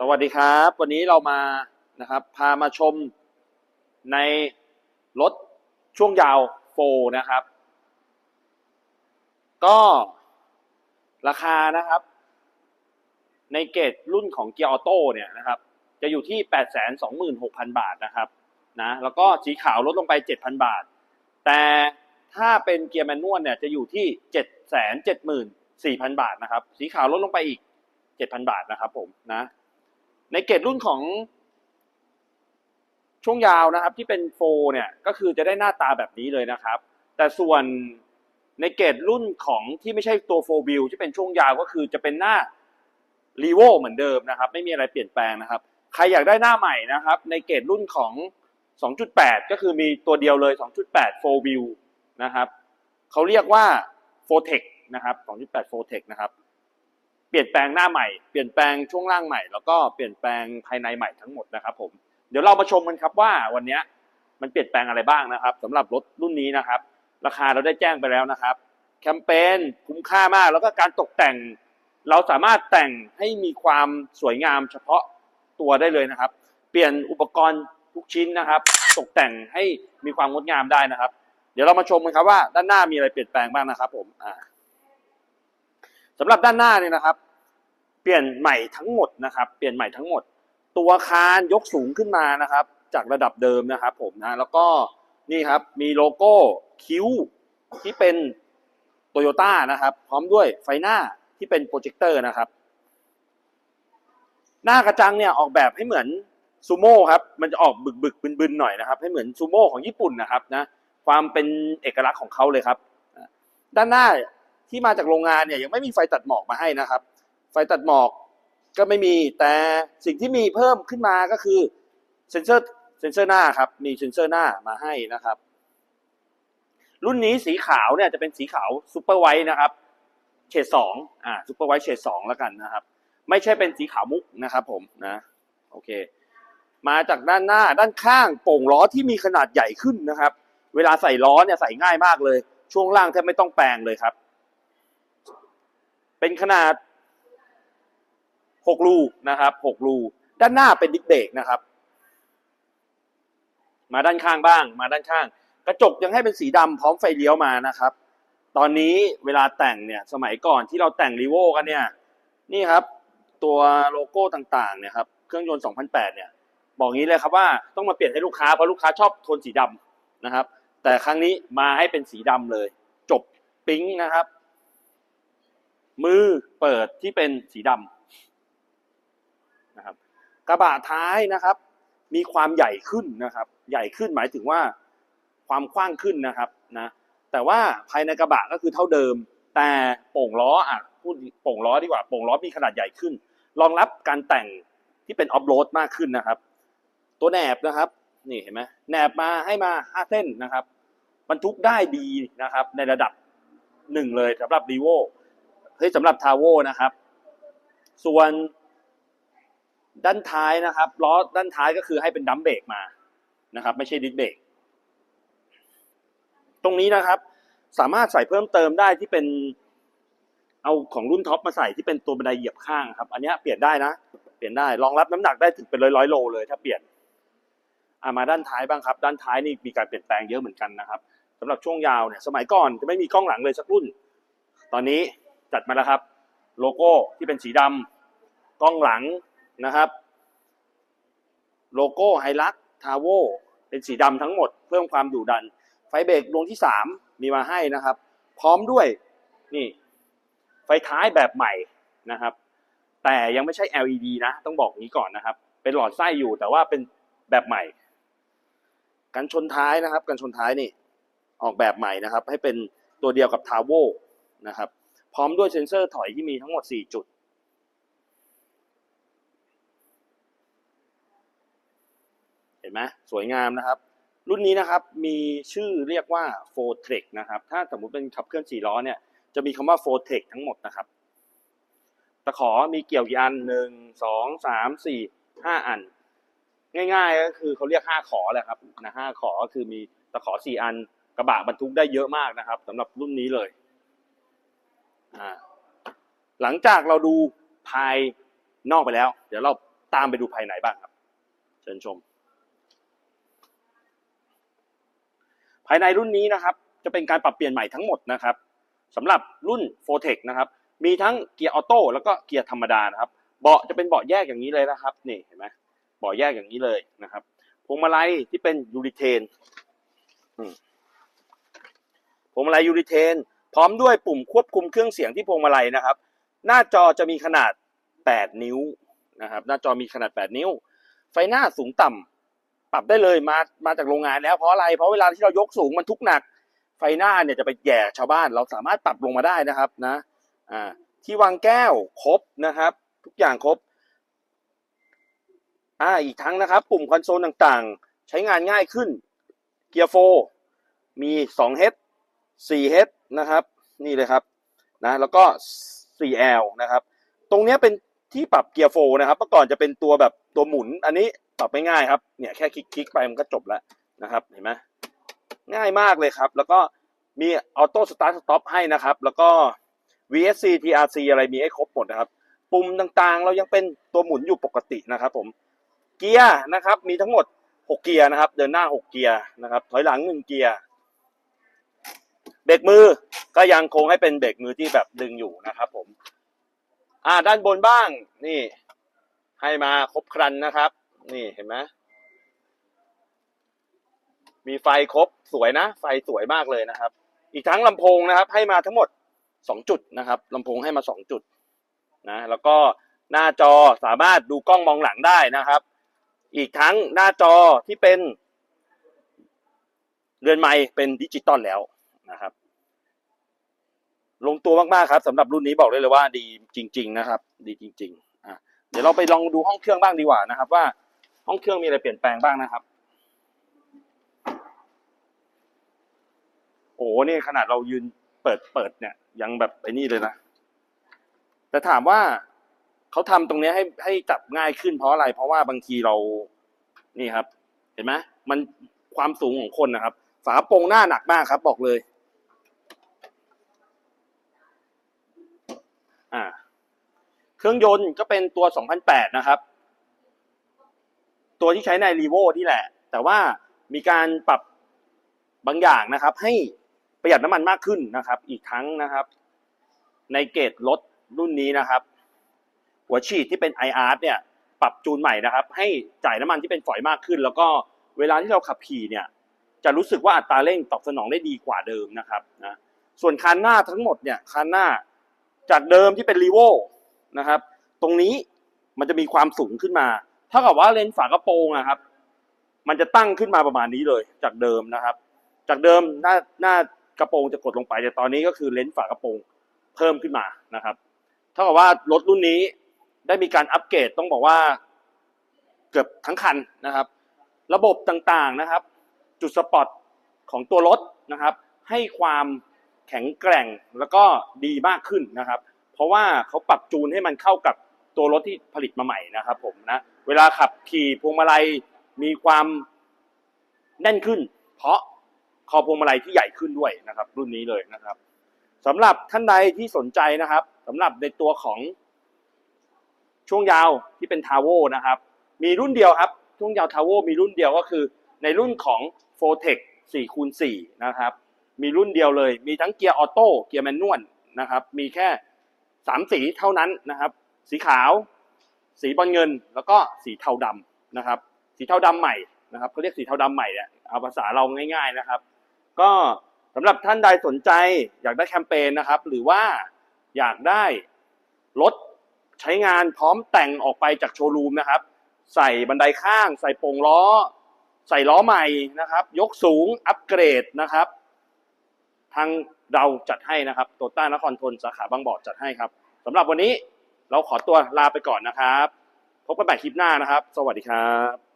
สวัสดีครับ วันนี้เรามานะครับ พามาชมในรถช่วงยาวโฟนะครับ ก็ราคานะครับ ในเกรดรุ่นของเกียร์ออโต้เนี่ยนะครับ จะอยู่ที่ 826,000 บาทนะครับนะแล้วก็สีขาวลดลงไป 7,000 บาท แต่ถ้าเป็นเกียร์แมนนวลเนี่ยจะอยู่ที่ 774,000 บาทนะครับ สีขาวลดลงไปอีก 7,000 บาทนะครับผมนะ ในเกรดรุ่นของช่วงยาวนะครับ ที่เป็นโฟเนี่ยก็คือจะได้หน้าตาแบบนี้เลยนะครับ แต่ส่วนในเกรดรุ่นของที่ไม่ใช่ตัวโฟบิลที่เป็นช่วงยาวก็คือจะเป็นหน้ารีโวเหมือนเดิมนะครับ ไม่มีอะไรเปลี่ยนแปลงนะครับ ใครอยากได้หน้าใหม่นะครับ ในเกรดรุ่นของ 2.8 ก็คือมีตัวเดียวเลย 2.8 4 v i e w นะครับเขาเรียกว่า f o t e c นะครับ 2.8 f o t e c นะครับ ปลี่ยนแปลงหน้าใหม่ เปลี่ยนแปลงช่วงล่างใหม่ แล้วก็เปลี่ยนแปลงภายในใหม่ทั้งหมดนะครับผมเดี๋ยวเรามาชมกันครับว่าวันนี้มันเปลี่ยนแปลงอะไรบ้างนะครับสำหรับรถรุ่นนี้นะครับ ราคาเราได้แจ้งไปแล้วนะครับ แคมเปญคุ้มค่ามาก แล้วก็การตกแต่ง เราสามารถแต่งให้มีความสวยงามเฉพาะตัวได้เลยนะครับ เปลี่ยนอุปกรณ์ทุกชิ้นนะครับ ตกแต่งให้มีความงดงามได้นะครับ เดี๋ยวเรามาชมกันครับว่าด้านหน้ามีอะไรเปลี่ยนแปลงบ้างนะครับ ผมอ่า สำหรับด้านหน้าเนี่ยนะครับ เปลี่ยนใหม่ทั้งหมดนะครับ เปลี่ยนใหม่ทั้งหมด ตัวคานยกสูงขึ้นมานะครับ จากระดับเดิมนะครับ ผมนะแล้วก็นี่ครับมีโลโก้คิ้วที่เป็นโตโยต้านะครับ พร้อมด้วยไฟหน้าที่เป็นโปรเจคเตอร์นะครับ หน้ากระจังเนี่ยออกแบบให้เหมือนซูโม่ครับมันจะออกบึกบึกบึนๆหน่อยนะครับ ให้เหมือนซูโม่ของญี่ปุ่นนะครับนะความเป็นเอกลักษณ์ของเขาเลยครับ ด้านหน้า ที่มาจากโรงงานเนี่ยยังไม่มีไฟตัดหมอกมาให้นะครับ ไฟตัดหมอกก็ไม่มีแต่สิ่งที่มีเพิ่มขึ้นมาก็คือเซนเซอร์เซนเซอร์หน้าครับมีเซนเซอร์หน้ามาให้นะครับ รุ่นนี้สีขาวเนี่ยจะเป็นสีขาวซูเปอร์ไวท์นะครับเฉดสองอ่าซูเปอร์ไวท์เฉดสองแล้วกันนะครับ ไม่ใช่เป็นสีขาวมุกนะครับผมนะโอเค มาจากด้านหน้าด้านข้างโป่งล้อที่มีขนาดใหญ่ขึ้นนะครับ เวลาใส่ล้อเนี่ยใส่ง่ายมากเลย ช่วงล่างแทบไม่ต้องแปลงเลยครับ เป็นขนาดหกรูนะครับหกรู ด้านหน้าเป็นดิสเบรกนะครับ มาด้านข้างบ้าง มาด้านข้าง กระจกยังให้เป็นสีดำพร้อมไฟเลี้ยวมานะครับ ตอนนี้เวลาแต่งเนี่ย สมัยก่อนที่เราแต่งรีโวกันเนี่ย นี่ครับ ตัวโลโก้ต่างๆเนี่ยครับ เครื่องยนต์ 2008 เนี่ย บอกงี้เลยครับว่าต้องมาเปลี่ยนให้ลูกค้า เพราะลูกค้าชอบโทนสีดำนะครับ แต่ครั้งนี้มาให้เป็นสีดำเลย จบปิ๊งนะครับ มือเปิดที่เป็นสีดำนะครับ กระบะท้ายนะครับ มีความใหญ่ขึ้นนะครับ ใหญ่ขึ้นหมายถึงว่าความกว้างขึ้นนะครับนะแต่ว่าภายในกระบะก็คือเท่าเดิม แต่โป่งล้ออะพูดโป่งล้อดีกว่าโป่งล้อมีขนาดใหญ่ขึ้นรองรับการแต่งที่เป็นออฟโรดมากขึ้นนะครับ ตัวแหนบนะครับนี่เห็นไหมแหนบมาให้มาห้าเส้นนะครับบรรทุกได้ดีนะครับ ในระดับหนึ่งเลยสำหรับรีโว เฮ้ยสำหรับทาโวนะครับ ส่วนด้านท้ายนะครับล้อด้านท้ายก็คือให้เป็นดัมเบรกมานะครับ ไม่ใช่ดิสเบรกตรงนี้นะครับ สามารถใส่เพิ่มเติมได้ที่เป็นเอาของรุ่นท็อปมาใส่ที่เป็นตัวบันไดเหยียบข้างครับ อันนี้เปลี่ยนได้นะ เปลี่ยนได้รองรับน้ำหนักได้ถึงเป็นร้อยร้อยๆโลเลยถ้าเปลี่ยนอามาด้านท้ายบ้างครับ ด้านท้ายนี่มีการเปลี่ยนแปลงเยอะเหมือนกันนะครับสำหรับช่วงยาวเนี่ยสมัยก่อนจะไม่มีกล้องหลังเลยสักรุ่น ตอนนี้ จัดมาแล้วครับ โลโก้ที่เป็นสีดำกล้องหลังนะครับ โลโก้ไฮลักทาวโวเป็นสีดำทั้งหมดเพิ่มความดุดัน ไฟเบรกดวงที่สามมีมาให้นะครับ พร้อมด้วยนี่ไฟท้ายแบบใหม่นะครับ แต่ยังไม่ใช่ LED นะ ต้องบอกนี้ก่อนนะครับ เป็นหลอดไส้อยู่แต่ว่าเป็นแบบใหม่ กันชนท้ายนะครับ กันชนท้ายนี่ออกแบบใหม่นะครับ ให้เป็นตัวเดียวกับทาวโวนะครับ พร้อมด้วยเซ็นเซอร์ถอยที่มีทั้งหมด 4 จุด เห็นไหมสวยงามนะครับ รุ่นนี้นะครับมีชื่อเรียกว่า f o r t r e k นะครับ ถ้าสมมุติเป็นขับเคลื่อน4ล้อเนี่ย จะมีคำว่า f o r t r e k ทั้งหมดนะครับ ตะขอมีเกี่ยวกี่อันหนึ่งสองสามสี่ห้าอัน ง่ายๆก็คือเขาเรียกห้าขอแหละครับนะห้าขอก็คือมีตะขอสี่อัน กระบะบรรทุกได้เยอะมากนะครับสำหรับรุ่นนี้เลย หลังจากเราดูภายนอกไปแล้ว เดี๋ยวเราตามไปดูภายในบ้างครับ เชิญชม ภายในรุ่นนี้นะครับ จะเป็นการปรับเปลี่ยนใหม่ทั้งหมดนะครับสำหรับรุ่น f o t e c นะครับ มีทั้งเกียร์ออโต้แล้วก็เกียร์ธรรมดานะครับ เบาะจะเป็นเบาะแยกอย่างนี้เลยนะครับ นี่เห็นไหมเบาะแยกอย่างนี้เลยนะครับ พวงมาลัยที่เป็นยูริเทนพวงมาลัยยูริเทน พร้อมด้วยปุ่มควบคุมเครื่องเสียงที่พวงมาลัยนะครับ หน้าจอจะมีขนาด 8 นิ้วนะครับ หน้าจอมีขนาด 8 นิ้ว ไฟหน้าสูงต่ำปรับได้เลยมามาจากโรงงานแล้วเพราะอะไรเพราะเวลาที่เรายกสูงมันทุกหนัก ไฟหน้าเนี่ยจะไปแย่ชาวบ้าน เราสามารถปรับลงมาได้นะครับนะอ่าที่วางแก้วครบนะครับ ทุกอย่างครบอ่าอีกทั้งนะครับ ปุ่มคอนโซลต่างๆ ใช้งานง่ายขึ้นเกียร์โฟมี2 h 4 h นะครับ นี่เลยครับนะแล้วก็ 4L นะครับ ตรงนี้เป็นที่ปรับเกียร์โฟนะครับเมื่อก่อนจะเป็นตัวแบบตัวหมุน อันนี้ปรับไม่ง่ายครับเนี่ยแค่คลิกๆไปมันก็จบแล้วนะครับเห็นไหมง่ายมากเลยครับ แล้วก็มีออโต้สตาร์ทสต็อปให้นะครับ แล้วก็ VSC TRC อะไรมีให้ครบหมดนะครับ ปุ่มต่างๆ เรายังเป็นตัวหมุนอยู่ปกตินะครับ ผมเกียร์นะครับ มีทั้งหมด 6 เกียร์นะครับ เดินหน้า 6 เกียร์นะครับถอยหลัง 1 เกียร์ เบรกมือก็ยังคงให้เป็นเบรกมือที่แบบดึงอยู่นะครับ ผม อ่าด้านบนบ้าง นี่ ให้มาครบครันนะครับ นี่เห็นไหมมีไฟครบสวยนะ ไฟสวยมากเลยนะครับ อีกทั้งลำโพงนะครับ ให้มาทั้งหมดสองจุดนะครับลำโพงให้มาสองจุดนะแล้วก็หน้าจอสามารถดูกล้องมองหลังได้นะครับ อีกทั้งหน้าจอที่เป็น เรือนไม้เป็นดิจิตอลแล้ว นะครับ ลงตัวมากๆครับสำหรับรุ่นนี้บอกได้เลยว่าดีจริง ๆ นะครับ ดีจริงๆอะเดี๋ยวเราไปลองดูห้องเครื่องบ้างดีกว่านะครับ ว่าห้องเครื่องมีอะไรเปลี่ยนแปลงบ้างนะครับ โอ้โหนี่ขนาดเรายืนเปิดเปิดเนี่ย ยังแบบไอ้นี่เลยนะแต่ถามว่าเขาทำตรงนี้ให้ให้จับง่ายขึ้นเพราะอะไร เพราะว่าบางทีเรานี่ครับ เห็นไหมมันความสูงของคนนะครับ ฝาโปร่งหน้าหนักมากครับ บอกเลย อ่าเครื่องยนต์ก็เป็นตัว2008นะครับ ตัวที่ใช้ในรีโวที่แหละ แต่ว่ามีการปรับบางอย่างนะครับ ให้ประหยัดน้ำมันมากขึ้นนะครับ อีกทั้งนะครับ ในเกรดรถรุ่นนี้นะครับ หัวฉีดที่เป็น IR เนี่ย ปรับจูนใหม่นะครับ ให้จ่ายน้ำมันที่เป็นฝอยมากขึ้น แล้วก็เวลาที่เราขับขี่เนี่ย จะรู้สึกว่าอัตราเร่งตอบสนองได้ดีกว่าเดิมนะครับนะส่วนคันหน้าทั้งหมดเนี่ยคันหน้า จากเดิมที่เป็นรีโวนะครับ ตรงนี้มันจะมีความสูงขึ้นมา เท่ากับว่าเลนส์ฝากระโปรงอะครับ มันจะตั้งขึ้นมาประมาณนี้เลย จากเดิมนะครับ จากเดิมหน้าหน้ากระโปรงจะกดลงไป แต่ตอนนี้ก็คือเลนส์ฝากระโปรงเพิ่มขึ้นมานะครับ เท่ากับว่ารถรุ่นนี้ได้มีการอัปเกรดต้องบอกว่าเกือบทั้งคันนะครับ ระบบต่างๆนะครับ จุดสปอตของตัวรถนะครับ ให้ความ แข็งแกร่งแล้วก็ดีมากขึ้นนะครับ เพราะว่าเขาปรับจูนให้มันเข้ากับตัวรถที่ผลิตมาใหม่นะครับผมนะเวลาขับขี่พวงมาลัยมีความแน่นขึ้น เพราะคอพวงมาลัยที่ใหญ่ขึ้นด้วยนะครับ รุ่นนี้เลยนะครับสำหรับท่านใดที่สนใจนะครับสำหรับในตัวของช่วงยาวที่เป็นทาวเวนะครับ มีรุ่นเดียวครับ ช่วงยาวทาวเวมีรุ่นเดียวก็คือ ในรุ่นของ f o r t e c 4คูณ4นะครับ มีรุ่นเดียวเลย มีทั้งเกียร์ออโต้เกียร์แมนนวลนะครับ มีแค่สามสีเท่านั้นนะครับ สีขาว สีบอลเงิน แล้วก็สีเทาดำนะครับ สีเทาดำใหม่นะครับเขาเรียกสีเทาดำใหม่เนี่ยเอาภาษาเราง่าย ๆนะครับ ก็สำหรับท่านใดสนใจอยากได้แคมเปญนะครับ หรือว่าอยากได้รถใช้งานพร้อมแต่งออกไปจากโชว์รูมนะครับ ใส่บันไดข้าง ใส่โป่งล้อ ใส่ล้อใหม่นะครับ ยกสูงอัปเกรดนะครับ ทางเราจัดให้นะครับโตต้านครทนสาขาบางบ่อจัดให้ครับสำหรับวันนี้เราขอตัวลาไปก่อนนะครับ พบกันใหม่คลิปหน้านะครับ สวัสดีครับ